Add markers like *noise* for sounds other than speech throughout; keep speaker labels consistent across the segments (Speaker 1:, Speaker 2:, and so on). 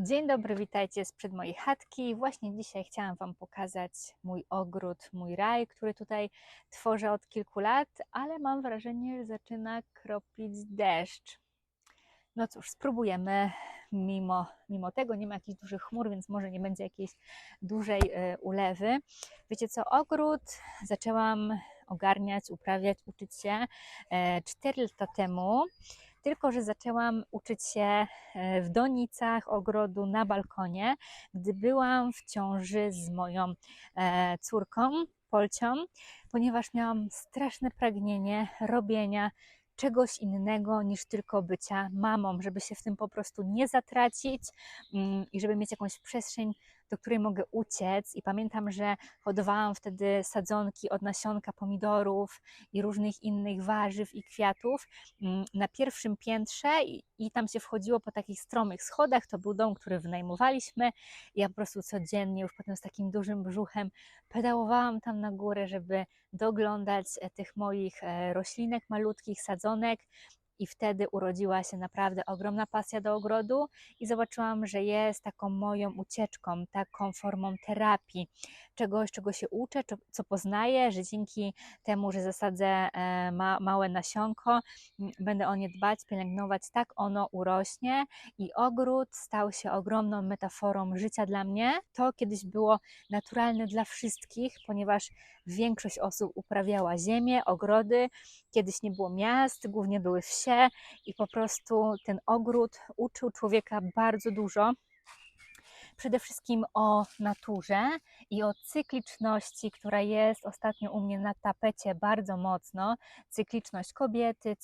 Speaker 1: Dzień dobry, witajcie sprzed mojej chatki. Właśnie dzisiaj chciałam Wam pokazać mój ogród, mój raj, który tutaj tworzę od kilku lat, ale mam wrażenie, że zaczyna kropić deszcz. No cóż, spróbujemy. Mimo, mimo tego nie ma jakichś dużych chmur, więc może nie będzie jakiejś dużej e, ulewy. Wiecie co, ogród zaczęłam ogarniać, uprawiać, uczyć się e, 4 lata temu. Tylko, że zaczęłam uczyć się e, w donicach ogrodu na balkonie, gdy byłam w ciąży z moją e, córką, Polcią, ponieważ miałam straszne pragnienie robienia czegoś innego niż tylko bycia mamą, żeby się w tym po prostu nie zatracić mm, i żeby mieć jakąś przestrzeń, do której mogę uciec. I pamiętam, że hodowałam wtedy sadzonki od nasionka pomidorów i różnych innych warzyw i kwiatów mm, na pierwszym piętrze i, i tam się wchodziło po takich stromych schodach. To był dom, który wynajmowaliśmy. I ja po prostu codziennie, już potem z takim dużym brzuchem, pedałowałam tam na górę, żeby doglądać e, tych moich e, roślinek malutkich, sadzonek. I wtedy urodziła się naprawdę ogromna pasja do ogrodu i zobaczyłam, że jest taką moją ucieczką, taką formą terapii, czegoś, czego się uczę, co- poznaję, że dzięki temu, że zasadzę e, ma, małe nasionko, będę o nie dbać, pielęgnować, tak ono urośnie i ogród stał się ogromną metaforą życia dla mnie. To kiedyś było naturalne dla wszystkich, ponieważ większość osób uprawiała ziemię, ogrody, kiedyś nie było miast, głównie były wsie i po prostu ten ogród uczył człowieka bardzo dużo. Przede wszystkim o naturze i o cykliczności, która jest ostatnio u mnie na tapecie bardzo mocno. Cykliczność kobiety,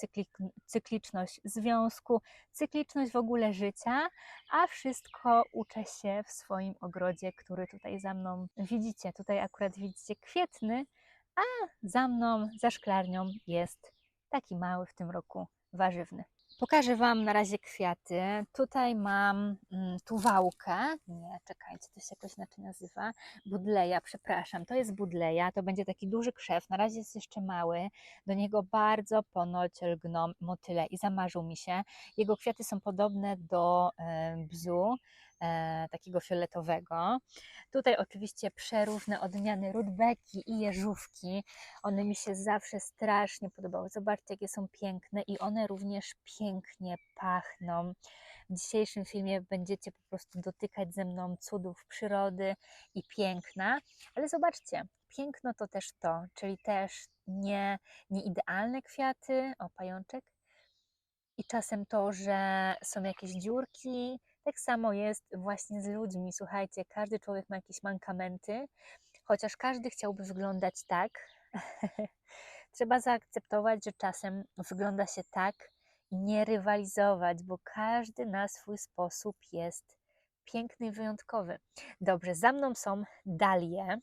Speaker 1: cykliczność związku, cykliczność w ogóle życia, a wszystko uczę się w swoim ogrodzie, który tutaj za mną widzicie. Tutaj akurat widzicie kwietny, a za mną, za szklarnią jest taki mały w tym roku warzywny. Pokażę Wam na razie kwiaty. Tutaj mam mm, tuwałkę. Nie, czekajcie, to się jakoś inaczej nazywa. Budleja, przepraszam. To jest budleja. To będzie taki duży krzew. Na razie jest jeszcze mały. Do niego bardzo ponoć lgną motyle i zamarzył mi się. Jego kwiaty są podobne do e, bzu, takiego fioletowego. Tutaj oczywiście przeróżne odmiany rudbeki i jeżówki. One mi się zawsze strasznie podobały. Zobaczcie, jakie są piękne i one również pięknie pachną. W dzisiejszym filmie będziecie po prostu dotykać ze mną cudów przyrody i piękna. Ale zobaczcie, piękno to też to, czyli też nie, nie idealne kwiaty, o pajączek, i czasem to, że są jakieś dziurki. Tak samo jest właśnie z ludźmi. Słuchajcie, każdy człowiek ma jakieś mankamenty, chociaż każdy chciałby wyglądać tak. *laughs* Trzeba zaakceptować, że czasem wygląda się tak i nie rywalizować, bo każdy na swój sposób jest piękny i wyjątkowy. Dobrze, za mną są dalie.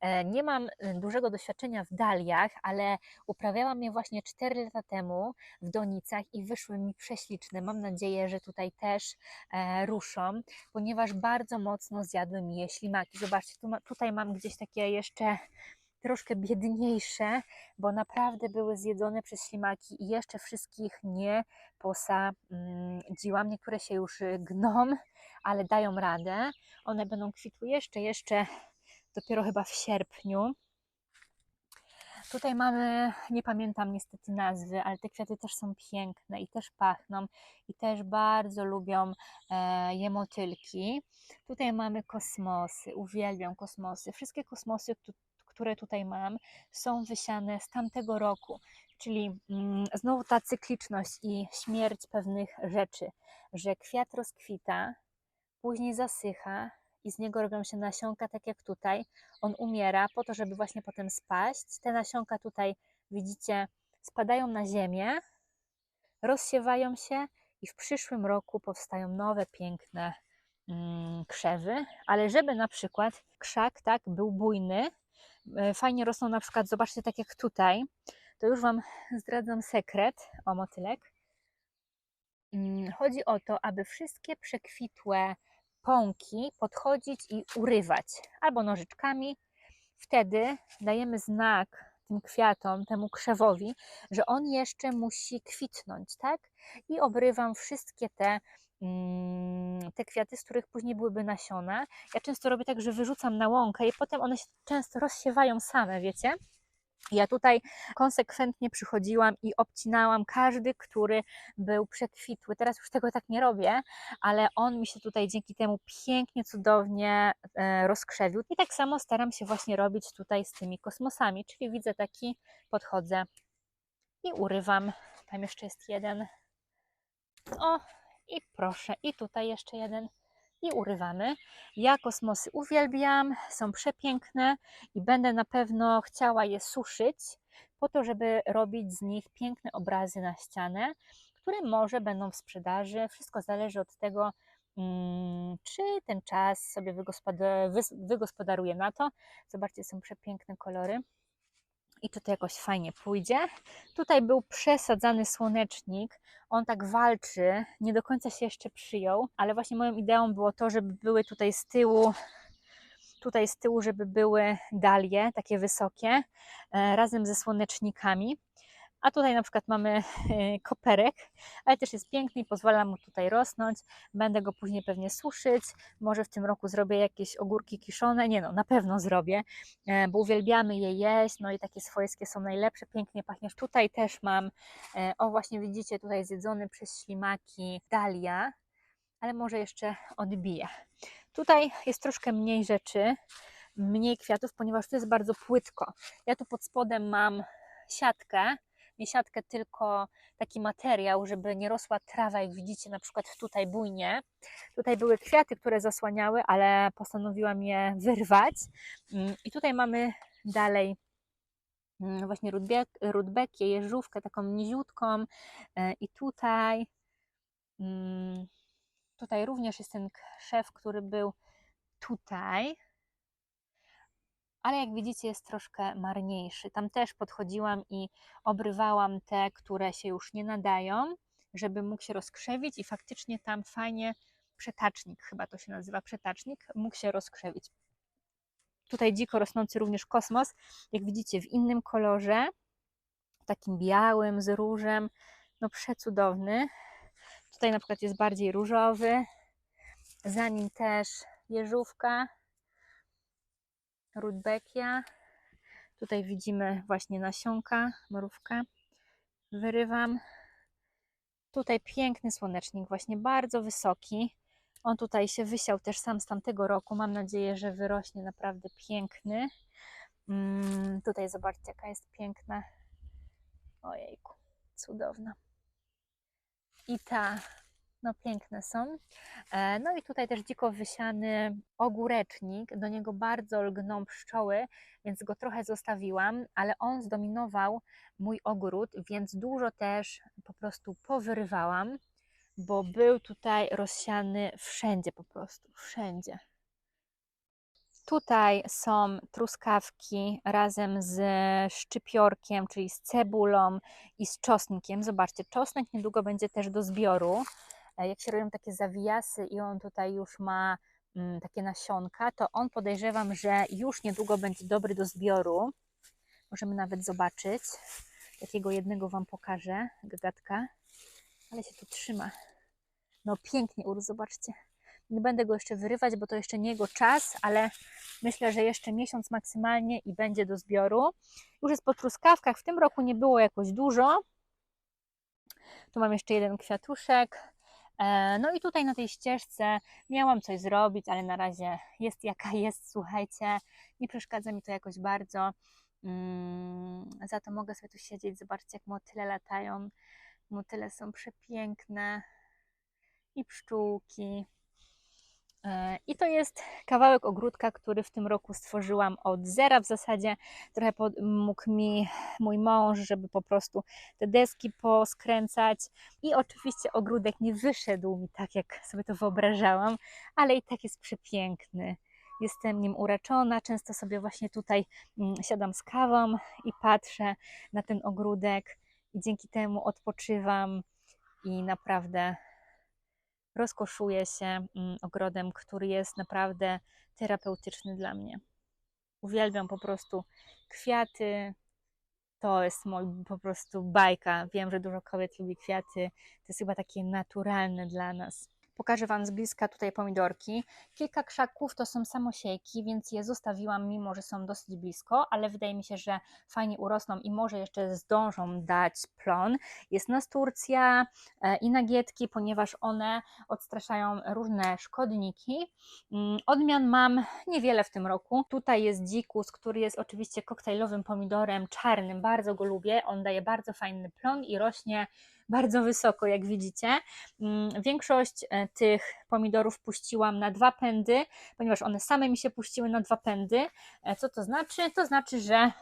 Speaker 1: E, Nie mam e, dużego doświadczenia w daliach, ale uprawiałam je właśnie 4 lata temu w donicach i wyszły mi prześliczne. Mam nadzieję, że tutaj też e, ruszą, ponieważ bardzo mocno zjadły mi je ślimaki. Zobaczcie, tu ma, tutaj mam gdzieś takie jeszcze troszkę biedniejsze, bo naprawdę były zjedzone przez ślimaki i jeszcze wszystkich nie posadziłam. Niektóre się już y, gną, ale dają radę. One będą kwitły jeszcze, jeszcze dopiero chyba w sierpniu. Tutaj mamy, nie pamiętam niestety nazwy, ale te kwiaty też są piękne i też pachną i też bardzo lubią e, je motylki. Tutaj mamy kosmosy, uwielbiam kosmosy. Wszystkie kosmosy, które tutaj mam, są wysiane z tamtego roku, czyli mm, znowu ta cykliczność i śmierć pewnych rzeczy, że kwiat rozkwita, później zasycha i z niego robią się nasionka, tak jak tutaj. On umiera po to, żeby właśnie potem spaść. Te nasionka tutaj, widzicie, spadają na ziemię, rozsiewają się i w przyszłym roku powstają nowe, piękne mm, krzewy. Ale żeby na przykład krzak tak był bujny, e, fajnie rosną na przykład, zobaczcie, tak jak tutaj, to już Wam zdradzam sekret o motylek. Mm, Chodzi o to, aby wszystkie przekwitłe pąki podchodzić i urywać albo nożyczkami. Wtedy dajemy znak tym kwiatom, temu krzewowi, że on jeszcze musi kwitnąć, tak? I obrywam wszystkie te mm, te kwiaty, z których później byłyby nasiona. Ja często robię tak, że wyrzucam na łąkę i potem one się często rozsiewają same, wiecie? Ja tutaj konsekwentnie przychodziłam i obcinałam każdy, który był przekwitły. Teraz już tego tak nie robię, ale on mi się tutaj dzięki temu pięknie, cudownie e, rozkrzewił. I tak samo staram się właśnie robić tutaj z tymi kosmosami, czyli widzę taki, podchodzę i urywam. Tam jeszcze jest jeden. O, i proszę, i tutaj jeszcze jeden. I urywamy. Ja kosmosy uwielbiam, są przepiękne i będę na pewno chciała je suszyć, po to, żeby robić z nich piękne obrazy na ścianę, które może będą w sprzedaży. Wszystko zależy od tego, mm, czy ten czas sobie wygospodaruję na to. Zobaczcie, są przepiękne kolory i czy to jakoś fajnie pójdzie. Tutaj był przesadzany słonecznik. On tak walczy, nie do końca się jeszcze przyjął, ale właśnie moją ideą było to, żeby były tutaj z tyłu, tutaj z tyłu, żeby były dalie, takie wysokie, e, razem ze słonecznikami. A tutaj na przykład mamy e, koperek, ale też jest piękny i pozwala mu tutaj rosnąć. Będę go później pewnie suszyć. Może w tym roku zrobię jakieś ogórki kiszone. Nie no, na pewno zrobię, e, bo uwielbiamy je jeść. No i takie swojskie są najlepsze, pięknie pachniesz. Tutaj też mam, e, o właśnie widzicie, tutaj zjedzony przez ślimaki dalia, ale może jeszcze odbiję. Tutaj jest troszkę mniej rzeczy, mniej kwiatów, ponieważ to jest bardzo płytko. Ja tu pod spodem mam siatkę, nie siatkę, tylko taki materiał, żeby nie rosła trawa, jak widzicie na przykład tutaj bujnie. Tutaj były kwiaty, które zasłaniały, ale postanowiłam je wyrwać. Mm, I tutaj mamy dalej mm, właśnie rudbek, rudbekię, jeżówkę taką niziutką e, i tutaj mm, tutaj również jest ten krzew, który był tutaj, ale jak widzicie jest troszkę marniejszy. Tam też podchodziłam i obrywałam te, które się już nie nadają, żeby mógł się rozkrzewić i faktycznie tam fajnie przetacznik, chyba to się nazywa przetacznik, mógł się rozkrzewić. Tutaj dziko rosnący również kosmos, jak widzicie w innym kolorze, takim białym z różem, no przecudowny. Tutaj na przykład jest bardziej różowy, za nim też jeżówka, rudbekia. Tutaj widzimy właśnie nasionka, mrówka. Wyrywam. Tutaj piękny słonecznik, właśnie bardzo wysoki. On tutaj się wysiał też sam z tamtego roku. Mam nadzieję, że wyrośnie naprawdę piękny. Mm, tutaj zobaczcie, jaka jest piękna. Ojejku, cudowna. I ta no piękne są. E, No i tutaj też dziko wysiany ogórecznik, do niego bardzo lgną pszczoły, więc go trochę zostawiłam, ale on zdominował mój ogród, więc dużo też po prostu powyrywałam, bo był tutaj rozsiany wszędzie po prostu, wszędzie. Tutaj są truskawki razem z szczypiorkiem, czyli z cebulą i z czosnkiem. Zobaczcie, czosnek niedługo będzie też do zbioru. E, jak się robią takie zawijasy i on tutaj już ma mm, takie nasionka, to on podejrzewam, że już niedługo będzie dobry do zbioru. Możemy nawet zobaczyć. Takiego jednego Wam pokażę, gagatka. Ale się tu trzyma. No pięknie urósł, zobaczcie. Nie będę go jeszcze wyrywać, bo to jeszcze nie jego czas, ale myślę, że jeszcze miesiąc maksymalnie i będzie do zbioru. Już jest po truskawkach. W tym roku nie było jakoś dużo. Tu mam jeszcze jeden kwiatuszek. E, No i tutaj na tej ścieżce miałam coś zrobić, ale na razie jest jaka jest, słuchajcie, nie przeszkadza mi to jakoś bardzo. Mm, Za to mogę sobie tu siedzieć, zobaczcie jak motyle latają. Motyle są przepiękne i pszczółki. I to jest kawałek ogródka, który w tym roku stworzyłam od zera w zasadzie. Trochę pomógł mi mój mąż, żeby po prostu te deski poskręcać. I oczywiście ogródek nie wyszedł mi tak, jak sobie to wyobrażałam, ale i tak jest przepiękny. Jestem nim uraczona. Często sobie właśnie tutaj mm, siadam z kawą i patrzę na ten ogródek, i dzięki temu odpoczywam i naprawdę rozkoszuję się mm, ogrodem, który jest naprawdę terapeutyczny dla mnie. Uwielbiam po prostu kwiaty. To jest mój po prostu bajka. Wiem, że dużo kobiet lubi kwiaty. To jest chyba takie naturalne dla nas. Pokażę Wam z bliska tutaj pomidorki. Kilka krzaków to są samosiejki, więc je zostawiłam, mimo że są dosyć blisko, ale wydaje mi się, że fajnie urosną i może jeszcze zdążą dać plon. Jest nasturcja e, i nagietki, ponieważ one odstraszają różne szkodniki. Mm, Odmian mam niewiele w tym roku. Tutaj jest dzikus, który jest oczywiście koktajlowym pomidorem czarnym, bardzo go lubię. On daje bardzo fajny plon i rośnie bardzo wysoko, jak widzicie. Mm, Większość e, tych pomidorów puściłam na dwa pędy, ponieważ one same mi się puściły na dwa pędy. E, Co to znaczy? To znaczy, że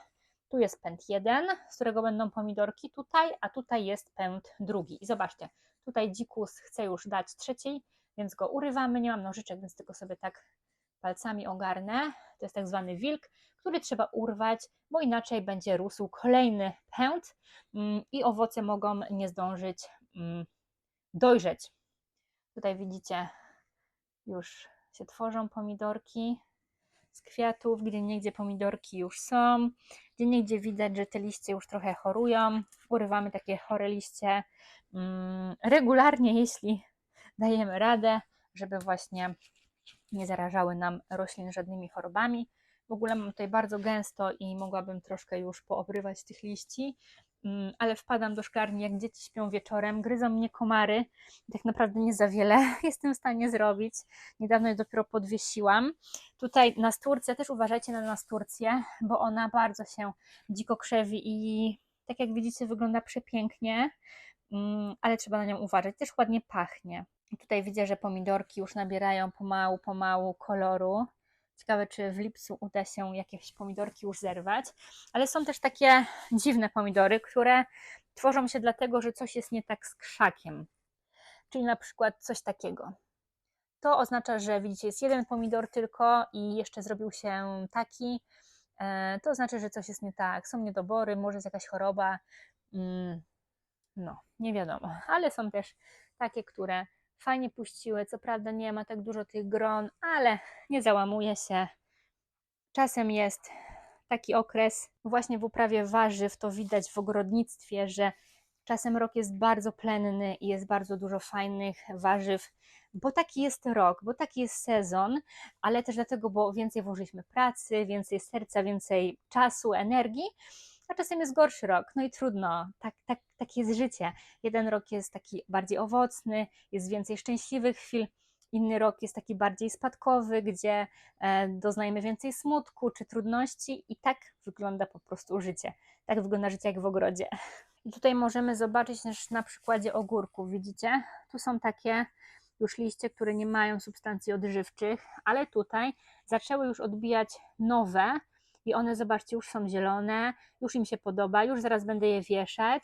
Speaker 1: tu jest pęd jeden, z którego będą pomidorki tutaj, a tutaj jest pęd drugi. I zobaczcie, tutaj dzikus chce już dać trzeciej, więc go urywamy. Nie mam nożyczek, więc tylko sobie tak palcami ogarnę. To jest tak zwany wilk, który trzeba urwać, bo inaczej będzie rósł kolejny pęd mm, i owoce mogą nie zdążyć mm, dojrzeć. Tutaj widzicie, już się tworzą pomidorki z kwiatów, gdzie niegdzie pomidorki już są, gdzie niegdzie widać, że te liście już trochę chorują. Urywamy takie chore liście mm, regularnie, jeśli dajemy radę, żeby właśnie nie zarażały nam roślin żadnymi chorobami. W ogóle mam tutaj bardzo gęsto i mogłabym troszkę już poobrywać tych liści, mm, ale wpadam do szklarni, jak dzieci śpią wieczorem, gryzą mnie komary. Tak naprawdę nie za wiele *laughs* jestem w stanie zrobić. Niedawno je dopiero podwiesiłam. Tutaj nasturcja, też uważajcie na nasturcję, bo ona bardzo się dziko krzewi i tak jak widzicie wygląda przepięknie, mm, ale trzeba na nią uważać. Też ładnie pachnie. Tutaj widzę, że pomidorki już nabierają pomału, pomału koloru. Ciekawe, czy w lipcu uda się jakieś pomidorki już zerwać. Ale są też takie dziwne pomidory, które tworzą się dlatego, że coś jest nie tak z krzakiem. Czyli na przykład coś takiego. To oznacza, że widzicie, jest jeden pomidor tylko i jeszcze zrobił się taki. E, To znaczy, że coś jest nie tak. Są niedobory, może jest jakaś choroba. Mm, No, nie wiadomo. Ale są też takie, które fajnie puściły. Co prawda nie ma tak dużo tych gron, ale nie załamuje się. Czasem jest taki okres, właśnie w uprawie warzyw, to widać w ogrodnictwie, że czasem rok jest bardzo plenny i jest bardzo dużo fajnych warzyw, bo taki jest rok, bo taki jest sezon, ale też dlatego, bo więcej włożyliśmy pracy, więcej serca, więcej czasu, energii, a czasem jest gorszy rok. No i trudno, tak, tak, tak jest życie. Jeden rok jest taki bardziej owocny, jest więcej szczęśliwych chwil, inny rok jest taki bardziej spadkowy, gdzie e, doznajemy więcej smutku czy trudności, i tak wygląda po prostu życie. Tak wygląda życie jak w ogrodzie. I tutaj możemy zobaczyć też na przykładzie ogórków. Widzicie? Tu są takie już liście, które nie mają substancji odżywczych, ale tutaj zaczęły już odbijać nowe i one, zobaczcie, już są zielone, już im się podoba, już zaraz będę je wieszać.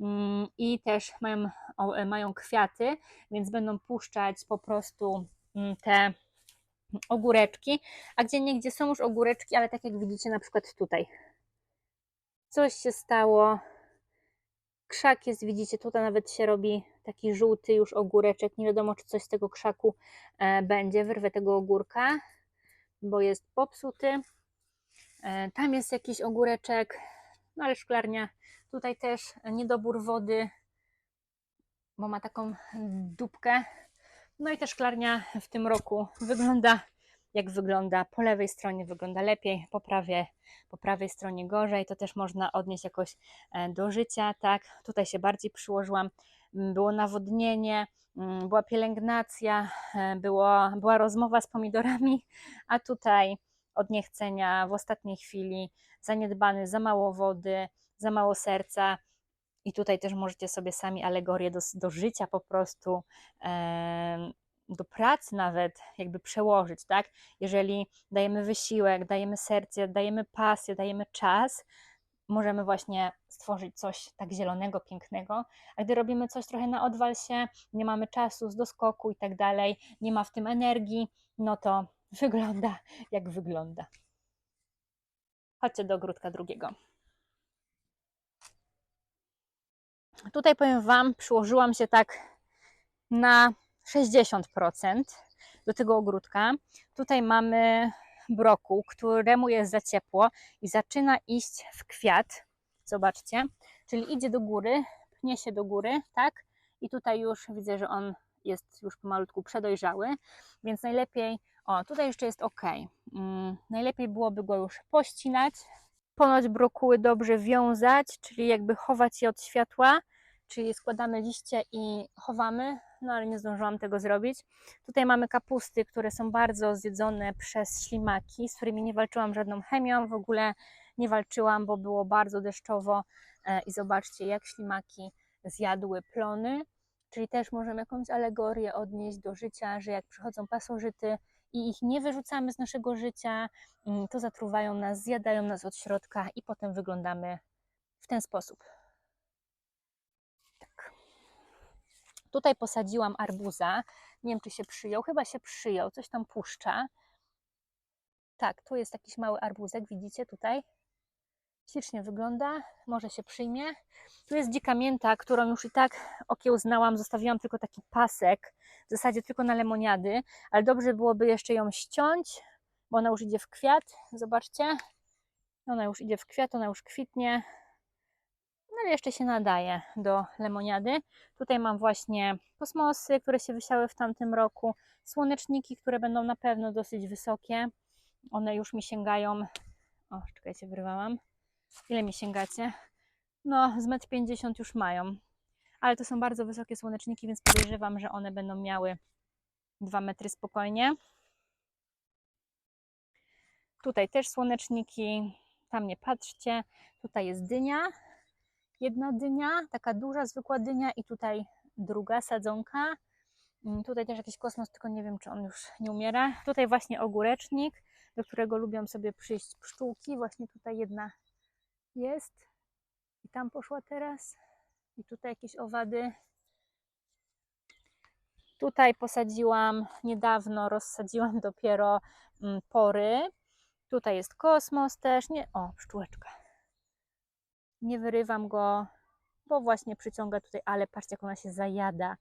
Speaker 1: Mm, i też mają, e, mają kwiaty, więc będą puszczać po prostu mm, te ogóreczki, a gdzie niegdzie są już ogóreczki, ale tak jak widzicie na przykład tutaj. Coś się stało, krzak jest, widzicie, tutaj nawet się robi taki żółty już ogóreczek, nie wiadomo czy coś z tego krzaku e, będzie, wyrwę tego ogórka, bo jest popsuty. E, Tam jest jakiś ogóreczek, no ale szklarnia. Tutaj też niedobór wody, bo ma taką dupkę. No i ta szklarnia w tym roku wygląda jak wygląda. Po lewej stronie wygląda lepiej, po prawej, po prawej stronie gorzej. To też można odnieść jakoś e, do życia, tak? Tutaj się bardziej przyłożyłam. Było nawodnienie, mm, była pielęgnacja, e, było, była rozmowa z pomidorami, a tutaj od niechcenia w ostatniej chwili, zaniedbany, za mało wody, za mało serca. I tutaj też możecie sobie sami alegorię do, do życia po prostu, em, do pracy nawet jakby przełożyć, tak? Jeżeli dajemy wysiłek, dajemy serce, dajemy pasję, dajemy czas, możemy właśnie stworzyć coś tak zielonego, pięknego, a gdy robimy coś trochę na odwal się, nie mamy czasu z doskoku i tak dalej, nie ma w tym energii, no to wygląda jak wygląda. Chodźcie do ogródka drugiego. Tutaj powiem Wam, przyłożyłam się tak na 60% do tego ogródka. Tutaj mamy brokuł, któremu jest za ciepło i zaczyna iść w kwiat. Zobaczcie, czyli idzie do góry, pnie się do góry, tak? I tutaj już widzę, że on jest już pomalutku przedojrzały, więc najlepiej, o tutaj jeszcze jest ok. Mm, najlepiej byłoby go już pościnać, ponoć brokuły dobrze wiązać, czyli jakby chować je od światła, czyli składamy liście i chowamy, no ale nie zdążyłam tego zrobić. Tutaj mamy kapusty, które są bardzo zjedzone przez ślimaki, z którymi nie walczyłam żadną chemią, w ogóle nie walczyłam, bo było bardzo deszczowo e, i zobaczcie jak ślimaki zjadły plony, czyli też możemy jakąś alegorię odnieść do życia, że jak przychodzą pasożyty i ich nie wyrzucamy z naszego życia, mm, to zatruwają nas, zjadają nas od środka i potem wyglądamy w ten sposób. Tak. Tutaj posadziłam arbuza. Nie wiem, czy się przyjął. Chyba się przyjął. Coś tam puszcza. Tak, tu jest jakiś mały arbuzek. Widzicie tutaj? Ślicznie wygląda. Może się przyjmie. Tu jest dzika mięta, którą już i tak okiełznałam. Zostawiłam tylko taki pasek. W zasadzie tylko na lemoniady. Ale dobrze byłoby jeszcze ją ściąć, bo ona już idzie w kwiat. Zobaczcie. Ona już idzie w kwiat, ona już kwitnie. No ale jeszcze się nadaje do lemoniady. Tutaj mam właśnie kosmosy, które się wysiały w tamtym roku, słoneczniki, które będą na pewno dosyć wysokie. One już mi sięgają. O, czekajcie, wyrwałam. Ile mi sięgacie? No, z 1,50 m już mają. Ale to są bardzo wysokie słoneczniki, więc podejrzewam, że one będą miały 2 metry spokojnie. Tutaj też słoneczniki. Tam nie patrzcie. Tutaj jest dynia jedna dynia, taka duża, zwykła dynia i tutaj druga sadzonka. Mm, Tutaj też jakiś kosmos, tylko nie wiem, czy on już nie umiera. Tutaj właśnie ogórecznik, do którego lubią sobie przyjść pszczółki. Właśnie tutaj jedna jest i tam poszła teraz. I tutaj jakieś owady. Tutaj posadziłam niedawno, rozsadziłam *laughs* dopiero mm, pory. Tutaj jest kosmos też. Nie, o, pszczółeczka nie wyrywam go, bo właśnie przyciąga tutaj, ale patrzcie jak ona się zajada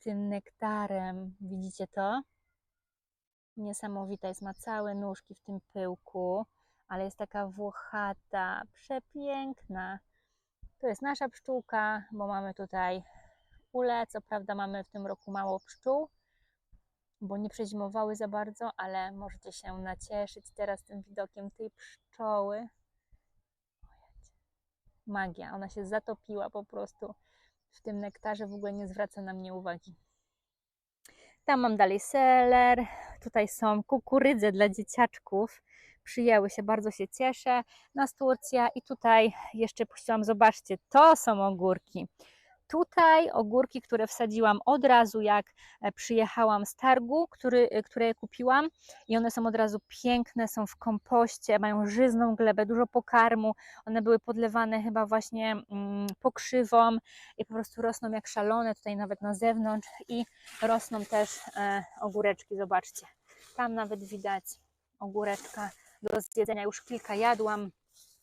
Speaker 1: tym nektarem. Widzicie to? Niesamowita jest, ma całe nóżki w tym pyłku, ale jest taka włochata, przepiękna. To jest nasza pszczółka, bo mamy tutaj ule. Co prawda mamy w tym roku mało pszczół, bo nie przezimowały za bardzo, ale możecie się nacieszyć teraz tym widokiem tej pszczoły magia. Ona się zatopiła po prostu w tym nektarze, w ogóle nie zwraca na mnie uwagi. Tam mam dalej seler, tutaj są kukurydze dla dzieciaczków. Przyjęły się, bardzo się cieszę. Nas Turcja i tutaj jeszcze puściłam, zobaczcie, to są ogórki. Tutaj ogórki, które wsadziłam od razu, jak e, przyjechałam z targu, który, e, które kupiłam, i one są od razu piękne, są w kompoście, mają żyzną glebę, dużo pokarmu. One były podlewane chyba właśnie mm, pokrzywą i po prostu rosną jak szalone, tutaj nawet na zewnątrz, i rosną też e, ogóreczki. Zobaczcie, tam nawet widać ogóreczka do zjedzenia. Już kilka jadłam.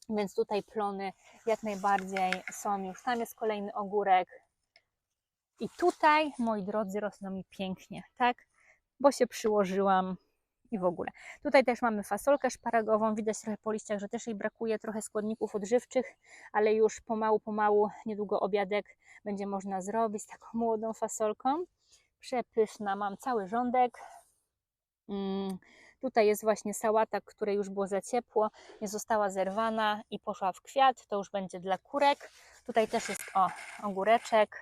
Speaker 1: Więc tutaj plony jak najbardziej są już. Tam jest kolejny ogórek. I tutaj, moi drodzy, rosną mi pięknie, tak? Bo się przyłożyłam i w ogóle. Tutaj też mamy fasolkę szparagową. Widać trochę po liściach, że też jej brakuje trochę składników odżywczych, ale już pomału, pomału, niedługo obiadek będzie można zrobić z taką młodą fasolką. Przepyszna, mam cały rządek. Mm, Tutaj jest właśnie sałata, której już było za ciepło, nie została zerwana i poszła w kwiat. To już będzie dla kurek. Tutaj też jest o, ogóreczek.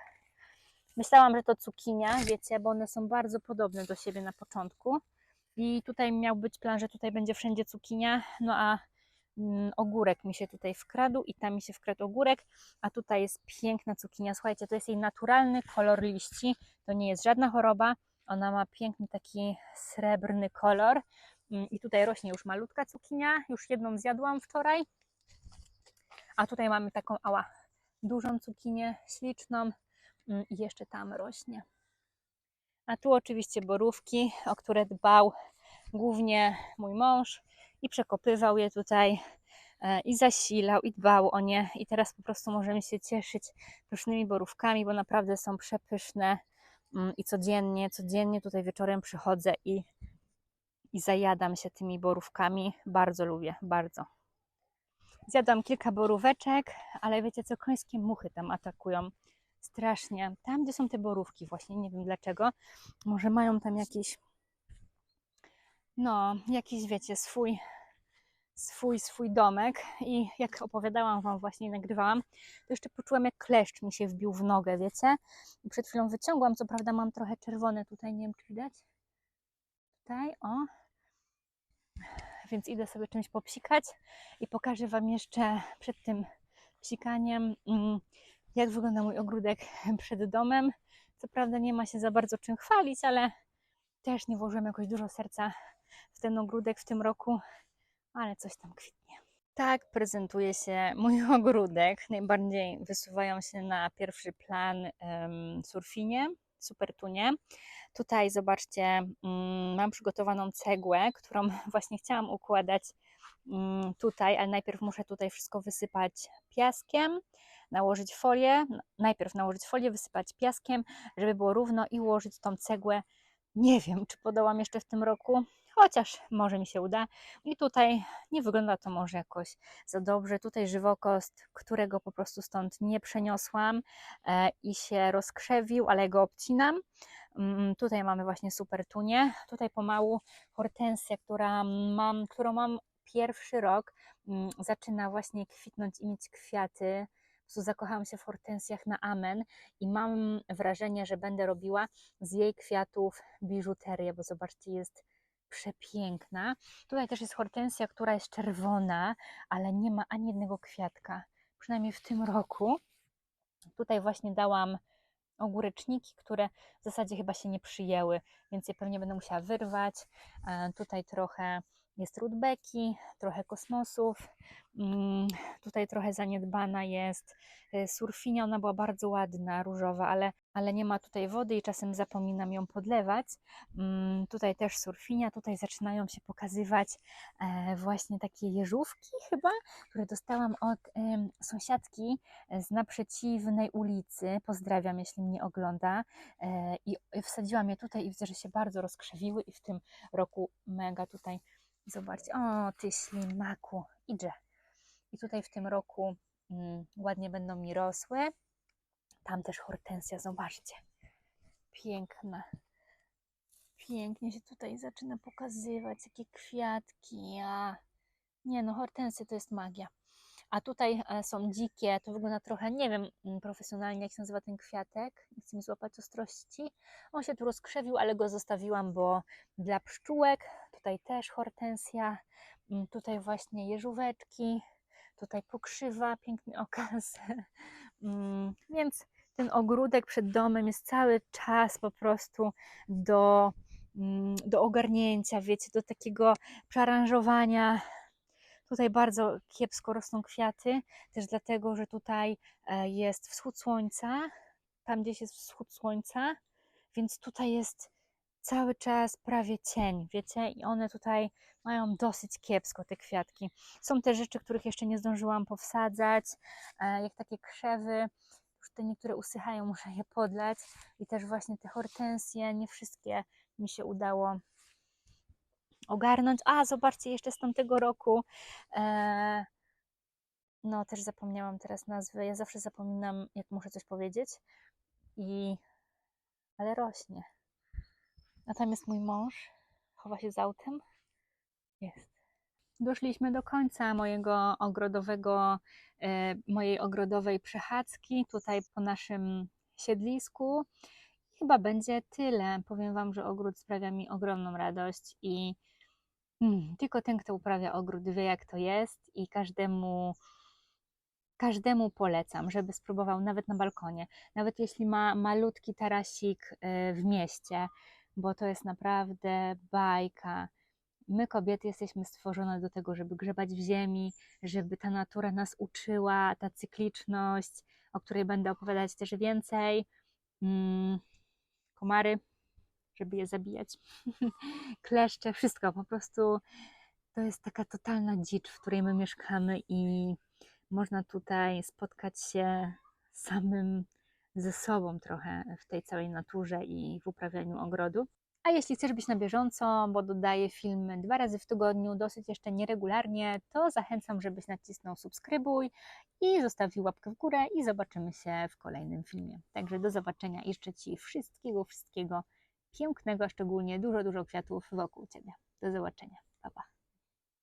Speaker 1: Myślałam, że to cukinia, wiecie, bo one są bardzo podobne do siebie na początku. I tutaj miał być plan, że tutaj będzie wszędzie cukinia, no a mm, ogórek mi się tutaj wkradł i tam mi się wkradł ogórek, a tutaj jest piękna cukinia. Słuchajcie, to jest jej naturalny kolor liści, to nie jest żadna choroba. Ona ma piękny taki srebrny kolor. Mm, I tutaj rośnie już malutka cukinia, już jedną zjadłam wczoraj. A tutaj mamy taką ała, dużą cukinię, śliczną mm, i jeszcze tam rośnie. A tu oczywiście borówki, o które dbał głównie mój mąż i przekopywał je tutaj e, i zasilał i dbał o nie. I teraz po prostu możemy się cieszyć pysznymi borówkami, bo naprawdę są przepyszne. Mm, I codziennie, codziennie tutaj wieczorem przychodzę i i zajadam się tymi borówkami. Bardzo lubię, bardzo. Zjadłam kilka boróweczek, ale wiecie co, końskie muchy tam atakują. strasznie. Tam, gdzie są te borówki, właśnie nie wiem dlaczego. Może mają tam jakiś, no, jakiś, wiecie, swój, swój, swój domek. I jak opowiadałam Wam, właśnie nagrywałam, to jeszcze poczułam, jak kleszcz mi się wbił w nogę, wiecie? I przed chwilą wyciągłam, co prawda mam trochę czerwone tutaj, nie wiem, czy widać. Tutaj, o. Więc idę sobie czymś popsikać i pokażę Wam jeszcze przed tym psikaniem, mm, jak wygląda mój ogródek *laughs* przed domem. Co prawda nie ma się za bardzo czym chwalić, ale też nie włożyłem jakoś dużo serca w ten ogródek w tym roku, ale coś tam kwitnie. Tak prezentuje się mój *laughs* ogródek. Najbardziej wysuwają się na pierwszy plan um, surfinie, supertunie. Tutaj zobaczcie, mm, mam przygotowaną cegłę, którą *laughs* właśnie chciałam układać mm, tutaj, ale najpierw muszę tutaj wszystko wysypać piaskiem, nałożyć folię, najpierw nałożyć folię, wysypać piaskiem, żeby było równo i ułożyć tą cegłę. Nie wiem, czy podołam jeszcze w tym roku, chociaż może mi się uda. I tutaj nie wygląda to może jakoś za dobrze. Tutaj żywokost, którego po prostu stąd nie przeniosłam e, i się rozkrzewił, ale go obcinam. Mm, Tutaj mamy właśnie super tunię. Tutaj pomału hortensja, która mam, którą mam pierwszy rok, mm, zaczyna właśnie kwitnąć i mieć kwiaty. Prostu zakochałam się w hortensjach na amen i mam wrażenie, że będę robiła z jej kwiatów biżuterię, bo zobaczcie, jest przepiękna. Tutaj też jest hortensja, która jest czerwona, ale nie ma ani jednego kwiatka, przynajmniej w tym roku. Tutaj właśnie dałam ogóreczniki, które w zasadzie chyba się nie przyjęły, więc je pewnie będę musiała wyrwać. E, Tutaj trochę jest rudbeki, trochę kosmosów. Mm, Tutaj trochę zaniedbana jest e, surfinia, ona była bardzo ładna, różowa, ale, ale nie ma tutaj wody i czasem zapominam ją podlewać. Mm, Tutaj też surfinia, tutaj zaczynają się pokazywać e, właśnie takie jeżówki chyba, które dostałam od sąsiadki z naprzeciwnej ulicy. Pozdrawiam, jeśli mnie ogląda. E, I wsadziłam je tutaj i widzę, że się bardzo rozkrzewiły i w tym roku mega tutaj, zobaczcie, o ty ślimaku, idzie. I tutaj w tym roku mm, ładnie będą mi rosły. Tam też hortensja, zobaczcie. Piękna. Pięknie się tutaj zaczyna pokazywać, jakie kwiatki. A... Nie no, hortensja to jest magia. A tutaj e, są dzikie, to wygląda trochę, nie wiem mm, profesjonalnie, jak się nazywa ten kwiatek. Nie chcę mi złapać ostrości. On się tu rozkrzewił, ale go zostawiłam, bo dla pszczółek. Tutaj też hortensja. Mm, Tutaj właśnie jeżóweczki. Tutaj pokrzywa, piękny okaz. *laughs* Mm, Więc ten ogródek przed domem jest cały czas po prostu do, do ogarnięcia, wiecie, do takiego przearanżowania. Tutaj bardzo kiepsko rosną kwiaty, też dlatego, że tutaj e, jest wschód słońca, tam gdzieś jest wschód słońca, więc tutaj jest cały czas prawie cień, wiecie, i one tutaj mają dosyć kiepsko te kwiatki. Są te rzeczy, których jeszcze nie zdążyłam powsadzać, e, jak takie krzewy, już te niektóre usychają, muszę je podlać i też właśnie te hortensje, nie wszystkie mi się udało ogarnąć. A, zobaczcie, jeszcze z tamtego roku. E, no, też zapomniałam teraz nazwy. Ja zawsze zapominam, jak muszę coś powiedzieć. I. Ale rośnie. A tam jest mój mąż. Chowa się z autem. Jest. Doszliśmy do końca mojego ogrodowego, e, mojej ogrodowej przechadzki tutaj po naszym siedlisku. Chyba będzie tyle. Powiem Wam, że ogród sprawia mi ogromną radość i mm, tylko ten, kto uprawia ogród, wie jak to jest i każdemu, każdemu polecam, żeby spróbował nawet na balkonie, nawet jeśli ma malutki tarasik e, w mieście, bo to jest naprawdę bajka. My, kobiety, jesteśmy stworzone do tego, żeby grzebać w ziemi, żeby ta natura nas uczyła, ta cykliczność, o której będę opowiadać też więcej. Mm, komary, żeby je zabijać. *laughs* Kleszcze, wszystko. Po prostu to jest taka totalna dzicz, w której my mieszkamy i można tutaj spotkać się samym ze sobą trochę w tej całej naturze i w uprawianiu ogrodu. A jeśli chcesz być na bieżąco, bo dodaję film dwa razy w tygodniu, dosyć jeszcze nieregularnie, to zachęcam, żebyś nacisnął subskrybuj i zostawił łapkę w górę i zobaczymy się w kolejnym filmie. Także do zobaczenia i życzę Ci wszystkiego, wszystkiego pięknego, szczególnie dużo, dużo kwiatów wokół Ciebie. Do zobaczenia. Pa, pa.